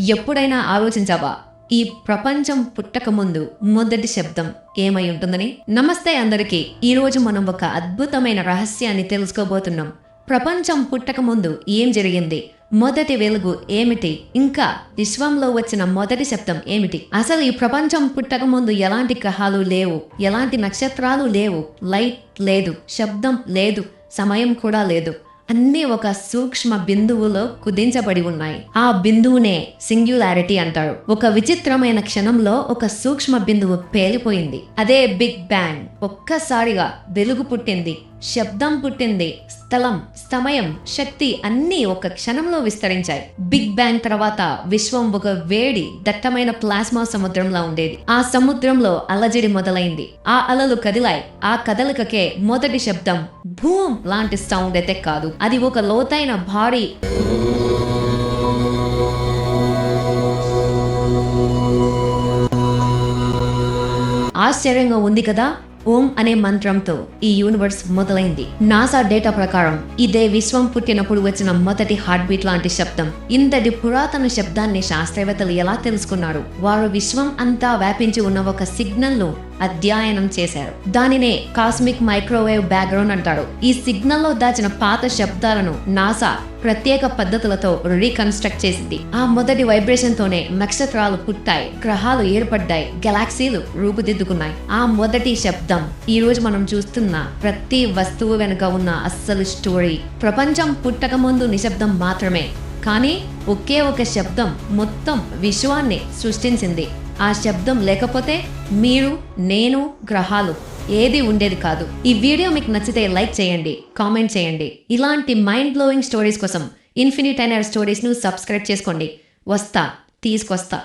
ఎప్పుడైనా ఆలోచించావా? ఈ ప్రపంచం పుట్టక ముందు మొదటి శబ్దం ఏమై ఉంటుందని? నమస్తే అందరికీ. ఈరోజు మనం ఒక అద్భుతమైన రహస్యాన్ని తెలుసుకోబోతున్నాం. ప్రపంచం పుట్టక ముందు ఏం జరిగింది? మొదటి వెలుగు ఏమిటి? ఇంకా విశ్వంలో వచ్చిన మొదటి శబ్దం ఏమిటి? అసలు ఈ ప్రపంచం పుట్టక ముందు ఎలాంటి గ్రహాలు లేవు? ఎలాంటి నక్షత్రాలు లేవు? లైట్ లేదు శబ్దం లేదు సమయం కూడా లేదు. అన్నీ ఒక సూక్ష్మ బిందువులో కుదించబడి ఉన్నాయి. ఆ బిందువునే సింగ్యులారిటీ అంటారు. ఒక విచిత్రమైన క్షణంలో ఒక సూక్ష్మ బిందువు పేలిపోయింది. అదే బిగ్ బ్యాంగ్. ఒక్కసారిగా వెలుగు పుట్టింది. శబ్దం పుట్టింది స్థలం సమయం శక్తి అన్నీ ఒక క్షణంలో విస్తరించాయి. బిగ్ బ్యాంగ్ తర్వాత విశ్వం ఒక వేడి దట్టమైన ప్లాస్మా సముద్రంలా ఉండేది. ఆ సముద్రంలో అలజడి మొదలైంది. ఆ అలలు కదిలాయి. ఆ కదలికకే మొదటి శబ్దం భూమ్ లాంటి సౌండ్ అయితే కాదు. అది ఒక లోతైన భారీ ఆశ్చర్యంగా ఉంది కదా? ఓం అనే మంత్రంతో ఈ యూనివర్స్ మొదలైంది. నాసా డేటా ప్రకారం ఇదే విశ్వం పుట్టినప్పుడు వచ్చిన మొదటి హార్ట్ బీట్ లాంటి శబ్దం. ఇంతటి పురాతన శబ్దాన్ని శాస్త్రవేత్తలు ఎలా తెలుసుకున్నారు? వారు విశ్వం అంతా వ్యాపించి ఉన్న ఒక సిగ్నల్ను అధ్యయనం చేశారు. దానినే కాస్మిక్ మైక్రోవేవ్ బ్యాక్గ్రౌండ్ అంటారు. ఈ సిగ్నల్లో దాచిన పాత శబ్దాలను నాసా ప్రత్యేక పద్ధతులతో రీకన్స్ట్రక్ట్ చేసింది. ఆ మొదటి వైబ్రేషన్ తోనే నక్షత్రాలు పుట్టాయి గ్రహాలు ఏర్పడ్డాయి గెలాక్సీలు రూపుదిద్దుకున్నాయి. ఆ మొదటి శబ్దం ఈ రోజు మనం చూస్తున్న ప్రతి వస్తువు వెనుక ఉన్న అస్సలు స్టోరీ. ప్రపంచం పుట్టక ముందు నిశ్శబ్దం మాత్రమే. కానీ ఒకే ఒక శబ్దం మొత్తం విశ్వాన్ని సృష్టించింది. ఆ శబ్దం లేకపోతే మీరు నేను గ్రహాలు ఏది ఉండేది కాదు. ఈ వీడియో మీకు నచ్చితే లైక్ చేయండి కామెంట్ చేయండి. ఇలాంటి మైండ్ బ్లోయింగ్ స్టోరీస్ కోసం ఇన్ఫినిట్ అయిన స్టోరీస్ను సబ్స్క్రైబ్ చేసుకోండి. వస్తా తీసుకొస్తా.